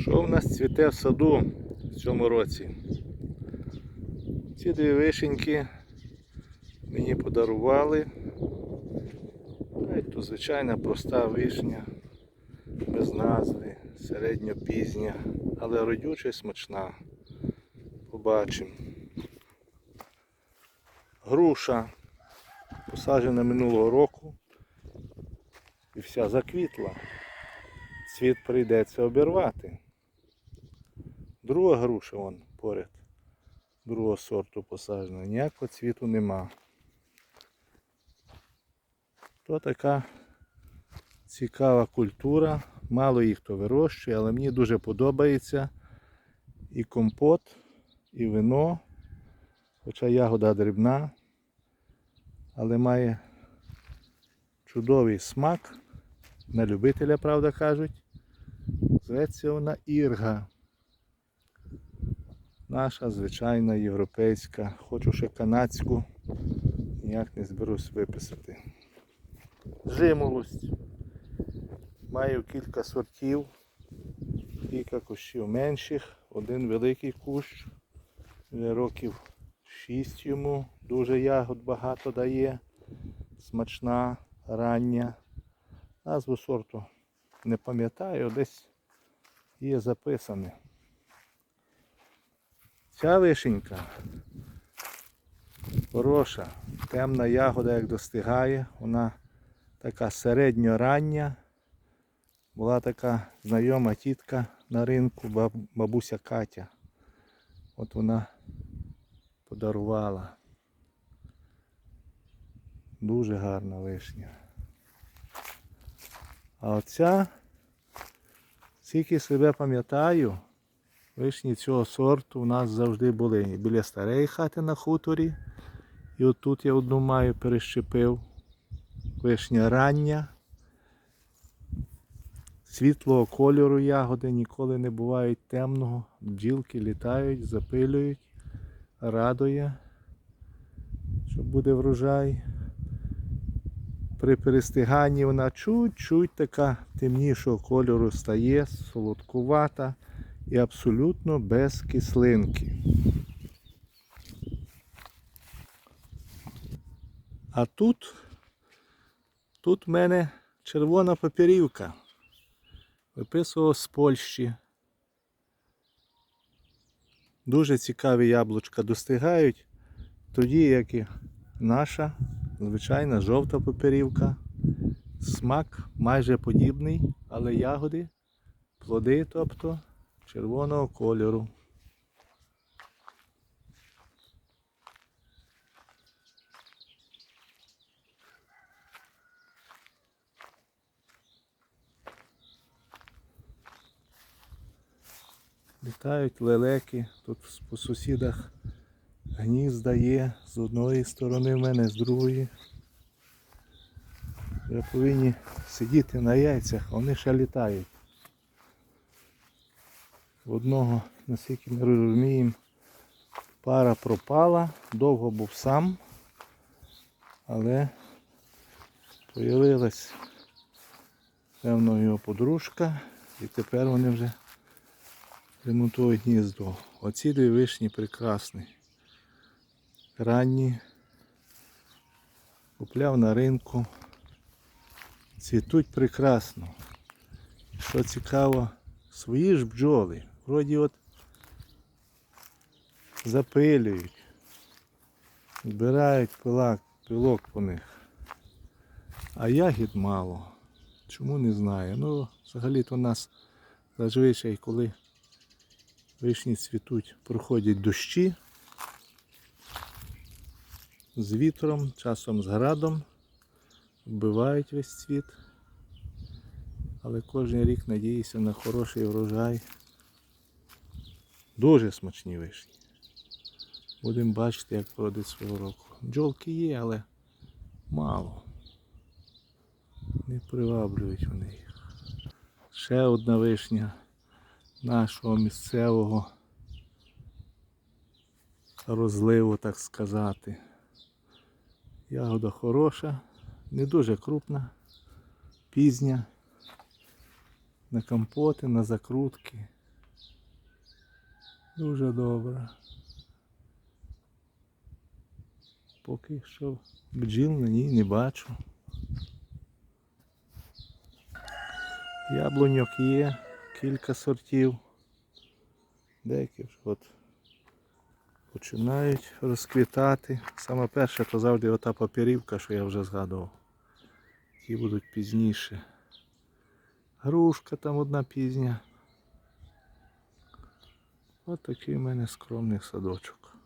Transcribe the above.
Що в нас цвіте в саду в цьому році? Ці дві вишеньки мені подарували. То звичайна проста вишня, без назви, середньопізня, але родюча і смачна. Побачимо. Груша посаджена минулого року і вся заквітла. Цвіт прийдеться обірвати. Друга груша вон поряд. Другого сорту посаджена. Ніякого цвіту нема. То така цікава культура. Мало їх хто вирощує, але мені дуже подобається і компот, і вино. Хоча ягода дрібна, але має чудовий смак. На любителя, правда кажуть. Зветься вона Ірга. Наша звичайна європейська. Хочу ще канадську. Ніяк не зберусь виписати. Жимолость. Маю кілька сортів, кілька кущів менших, один великий кущ. Вже років 6 йому. Дуже ягод багато дає. Смачна, рання. Назву сорту не пам'ятаю, десь є записане. Ця вишенька хороша, темна ягода, як достигає, вона така середньорання. Була така знайома тітка на ринку, бабуся Катя. От вона подарувала. Дуже гарна вишня. А оця, скільки себе пам'ятаю, вишні цього сорту у нас завжди були. Біля старої хати на хуторі. І отут я одну маю перещепив. Вишня рання. Світлого кольору ягоди ніколи не бувають темного. Бджілки літають, запилюють, радує, що буде врожай. При перестиганні вона чуть-чуть така темнішого кольору стає, солодкувата і абсолютно без кислинки. А тут, тут в мене червона папірівка. Виписував з Польщі. Дуже цікаві яблучка достигають, тоді як і наша звичайна жовта папірівка. Смак майже подібний, але ягоди, плоди, тобто червоного кольору. Літають лелеки, тут по сусідах гнізда є з одної сторони в мене, з другої. Вже повинні сидіти на яйцях, вони ще літають. В одного, наскільки ми розуміємо, пара пропала, довго був сам, але появилась певно його подружка і тепер вони вже ремонтують гніздо. Оці дві вишні прекрасні. Ранні. Купляв на ринку. Цвітуть прекрасно. Що цікаво, свої ж бджоли. Вроді от запилюють, збирають пилак, пилок по них. А ягід мало. Чому не знаю. Ну, взагалі-то у нас зазвичай, коли вишні цвітуть, проходять дощі з вітром, часом з градом, вбивають весь цвіт. Але кожен рік надіюся на хороший врожай. Дуже смачні вишні. Будемо бачити, як пройде свого року. Бджолки є, але мало. Не приваблюють вони їх. Ще одна вишня нашого місцевого розливу, так сказати. Ягода хороша, не дуже крупна, пізня. На компоти, на закрутки. Дуже добре. Поки що бджіл на ній не бачу. Яблуньок є, кілька сортів. Деякі вже от починають розквітати. Саме перше то завжди ота папірівка, що я вже згадував. Ті будуть пізніше. Грушка там одна пізня. От такий в мене скромний садочок.